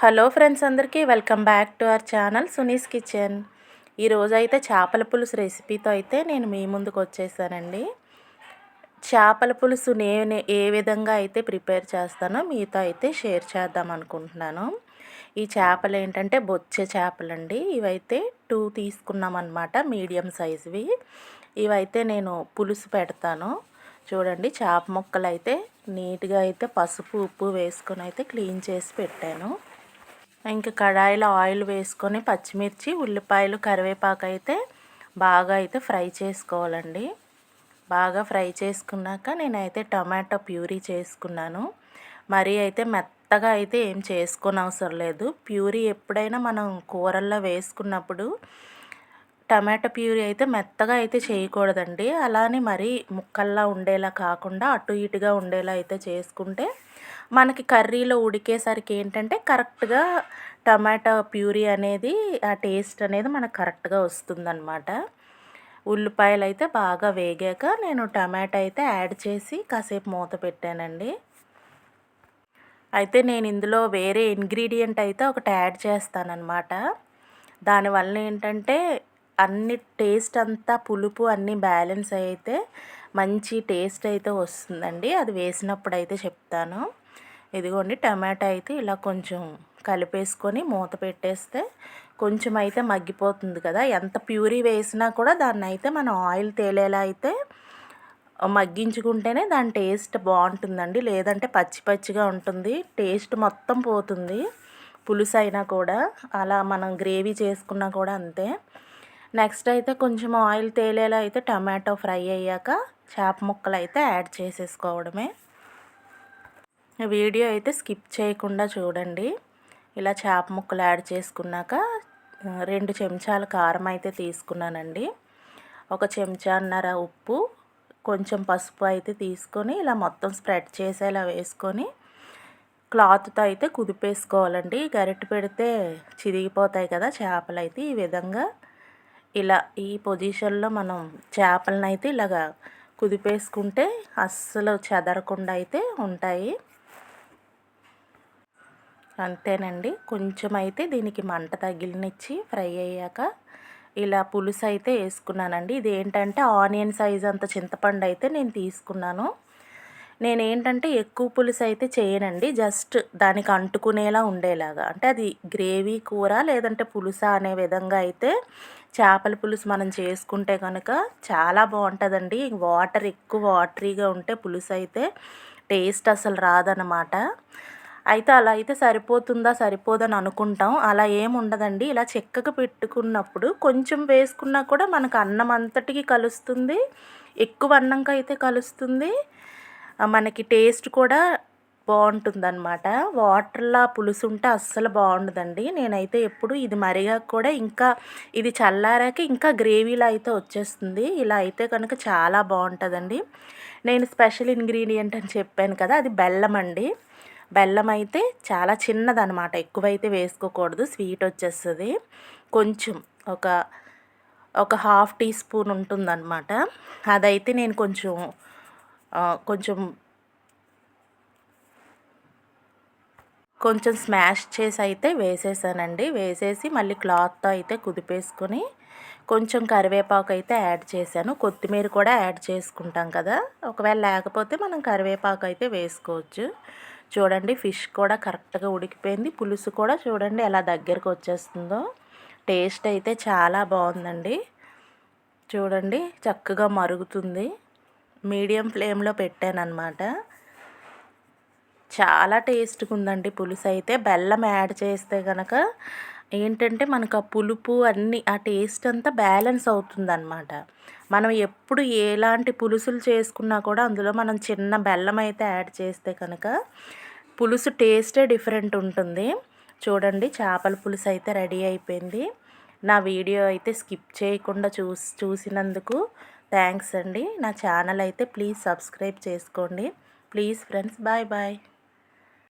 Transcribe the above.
Hello friends అందరికీ welcome back to our channel Suni's kitchen. ఈరోజు అయితే చేపల పులుసు రెసిపీతో అయితే నేను మీ ముందుకు వచ్చేసానండి. చేపల పులుసు నేను ఏ విధంగా అయితే ప్రిపేర్ చేస్తానో మీతో అయితే షేర్ చేద్దాం అనుకుంటున్నాను. ఈ చేపలు ఏంటంటే బొచ్చే చేపలండి. ఇవైతే టూ తీసుకున్నాం అనమాట మీడియం సైజువి. ఇవైతే నేను పులుసు పెడతాను. చూడండి చేప ముక్కలు అయితే నీట్గా అయితే పసుపు ఉప్పు వేసుకొని అయితే క్లీన్ చేసి పెట్టాను. ఇంకా కడాయిలో ఆయిల్ వేసుకొని పచ్చిమిర్చి ఉల్లిపాయలు కరివేపాకు అయితే బాగా అయితే ఫ్రై చేసుకోవాలండి. బాగా ఫ్రై చేసుకున్నాక నేనైతే టమాటో ప్యూరీ చేసుకున్నాను. మరీ అయితే మెత్తగా అయితే ఏం చేసుకోని అవసరం లేదు. ప్యూరీ ఎప్పుడైనా మనం కూరల్లో వేసుకున్నప్పుడు టమాటా ప్యూరీ అయితే మెత్తగా అయితే చేయకూడదండి. అలానే మరీ ముక్కల్లా ఉండేలా కాకుండా అటు ఇటుగా ఉండేలా అయితే చేసుకుంటే మనకి కర్రీలో ఉడికేసరికి ఏంటంటే కరెక్ట్గా టమాటా ప్యూరీ అనేది ఆ టేస్ట్ అనేది మనకు కరెక్ట్గా వస్తుందన్నమాట. ఉల్లిపాయలు అయితే బాగా వేగాక నేను టమాటా అయితే యాడ్ చేసి కాసేపు మూత పెట్టానండి. అయితే నేను ఇందులో వేరే ఇంగ్రీడియంట్ అయితే ఒకటి యాడ్ చేస్తానన్నమాట. దానివల్ల ఏంటంటే అన్ని టేస్ట్ అంతా పులుపు అన్నీ బ్యాలెన్స్ అయితే మంచి టేస్ట్ అయితే వస్తుందండి. అది వేసినప్పుడు అయితే చెప్తాను. ఇదిగోండి టమాటా అయితే ఇలా కొంచెం కలిపేసుకొని మూత పెట్టేస్తే కొంచెం అయితే మగ్గిపోతుంది కదా. ఎంత ప్యూరీ వేసినా కూడా దాన్ని అయితే మనం ఆయిల్ తేలేలా అయితే మగ్గించుకుంటేనే దాని టేస్ట్ బాగుంటుందండి. లేదంటే పచ్చి పచ్చిగా ఉంటుంది టేస్ట్ మొత్తం పోతుంది పులుసు అయినా కూడా. అలా మనం గ్రేవీ చేసుకున్నా కూడా అంతే. నెక్స్ట్ అయితే కొంచెం ఆయిల్ తేలేలా అయితే టమాటో ఫ్రై అయ్యాక చేప ముక్కలు అయితే యాడ్ చేసేసుకోవడమే. వీడియో అయితే స్కిప్ చేయకుండా చూడండి. ఇలా చేప ముక్కలు యాడ్ చేసుకున్నాక రెండు చెంచాల కారం అయితే తీసుకున్నానండి. ఒక చెంచాన్నర ఉప్పు కొంచెం పసుపు అయితే తీసుకొని ఇలా మొత్తం స్ప్రెడ్ చేసేలా వేసుకొని క్లాత్తో అయితే కుదిపేసుకోవాలండి. గరిటె పెడితే చిరిగిపోతాయి కదా చేపలు అయితే. ఈ విధంగా ఇలా ఈ పొజిషన్లో మనం చేపలను అయితే ఇలాగా కుదిపేసుకుంటే అస్సలు చెదరకుండా అయితే ఉంటాయి. అంతేనండి. కొంచెం అయితే దీనికి మంట తగిలినిచ్చి ఫ్రై అయ్యాక ఇలా పులుసు అయితే వేసుకున్నానండి. ఇది ఏంటంటే ఆనియన్ సైజ్ అంత చింతపండు అయితే నేను తీసుకున్నాను. నేను ఏంటంటే ఎక్కువ పులుసు అయితే చేయనండి. జస్ట్ దానికి అంటుకునేలా ఉండేలాగా. అంటే అది గ్రేవీ కూర లేదంటే పులుసా అనే విధంగా అయితే చేపల పులుసు మనం చేసుకుంటే కనుక చాలా బాగుంటుందండి. వాటర్ ఎక్కువ వాటరీగా ఉంటే పులుసు అయితే టేస్ట్ అసలు రాదనమాట అయితే అలా అయితే సరిపోతుందా సరిపోదని అనుకుంటాం. అలా ఏముండదండి ఇలా చెక్కకు పెట్టుకున్నప్పుడు కొంచెం వేసుకున్నా కూడా మనకు అన్నం అంతటికి కలుస్తుంది. ఎక్కువ అన్నంకి అయితే కలుస్తుంది. మనకి టేస్ట్ కూడా బాగుంటుందన్నమాట. వాటర్లా పులుసు ఉంటే అస్సలు బాగుండదండి. నేనైతే ఎప్పుడు ఇది మరిగా కూడా ఇంకా ఇది చల్లారాక ఇంకా గ్రేవీలా అయితే వచ్చేస్తుంది. ఇలా అయితే కనుక చాలా బాగుంటుందండి. నేను స్పెషల్ ఇంగ్రీడియంట్ అని చెప్పాను కదా అది బెల్లం అండి. బెల్లం అయితే చాలా చిన్నదనమాట ఎక్కువైతే వేసుకోకూడదు. స్వీట్ వచ్చేస్తుంది. కొంచెం ఒక ఒక హాఫ్ టీ స్పూన్ ఉంటుందన్నమాట. అదైతే నేను కొంచెం కొంచెం కొంచెం స్మాష్ చేసి అయితే వేసేసానండి. వేసేసి మళ్ళీ క్లాత్తో అయితే కుదిపేసుకొని కొంచెం కరివేపాకు అయితే యాడ్ చేశాను. కొత్తిమీర కూడా యాడ్ చేసుకుంటాం కదా. ఒకవేళ లేకపోతే మనం కరివేపాకు అయితే వేసుకోవచ్చు. చూడండి ఫిష్ కూడా కరెక్ట్గా ఉడికిపోయింది. పులుసు కూడా చూడండి ఎలా దగ్గరకు వచ్చేస్తుందో. టేస్ట్ అయితే చాలా బాగుందండి. చూడండి చక్కగా మరుగుతుంది. మీడియం ఫ్లేమ్లో పెట్టాను అనమాట చాలా టేస్ట్గా ఉందండి పులుసు అయితే బెల్లం యాడ్ చేస్తే కనుక ఏంటంటే మనకు ఆ పులుపు అన్నీ ఆ టేస్ట్ అంతా బ్యాలెన్స్ అవుతుందన్నమాట. మనం ఎప్పుడు ఎలాంటి పులుసులు చేసుకున్నా కూడా అందులో మనం చిన్న బెల్లం అయితే యాడ్ చేస్తే కనుక పులుసు టేస్టే డిఫరెంట్ ఉంటుంది. చూడండి చేపల పులుసు అయితే రెడీ అయిపోయింది. నా వీడియో అయితే స్కిప్ చేయకుండా చూసి చూసినందుకు థ్యాంక్స్ అండి. నా ఛానల్ అయితే ప్లీజ్ సబ్స్క్రైబ్ చేసుకోండి. Please friends bye bye